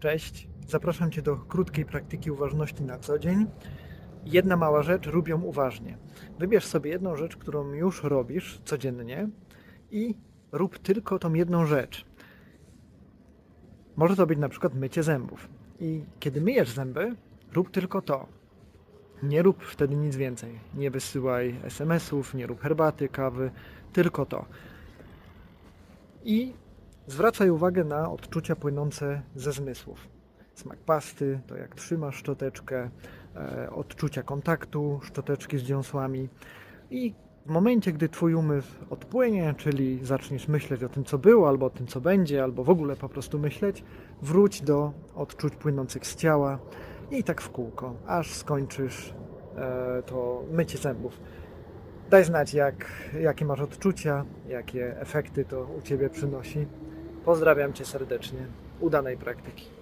Cześć, zapraszam Cię do krótkiej praktyki uważności na co dzień. Jedna mała rzecz, rób ją uważnie. Wybierz sobie jedną rzecz, którą już robisz codziennie i rób tylko tą jedną rzecz. Może to być na przykład mycie zębów. I kiedy myjesz zęby, rób tylko to. Nie rób wtedy nic więcej. Nie wysyłaj SMS-ów, nie rób herbaty, kawy, tylko to. I zwracaj uwagę na odczucia płynące ze zmysłów. Smak pasty, to jak trzymasz szczoteczkę, e, odczucia kontaktu szczoteczki z dziąsłami. I w momencie, gdy twój umysł odpłynie, czyli zaczniesz myśleć o tym, co było, albo o tym, co będzie, albo w ogóle po prostu myśleć, wróć do odczuć płynących z ciała i tak w kółko, aż skończysz e, to mycie zębów. Daj znać, jak, jakie masz odczucia, jakie efekty to u Ciebie przynosi. Pozdrawiam Cię serdecznie. Udanej praktyki.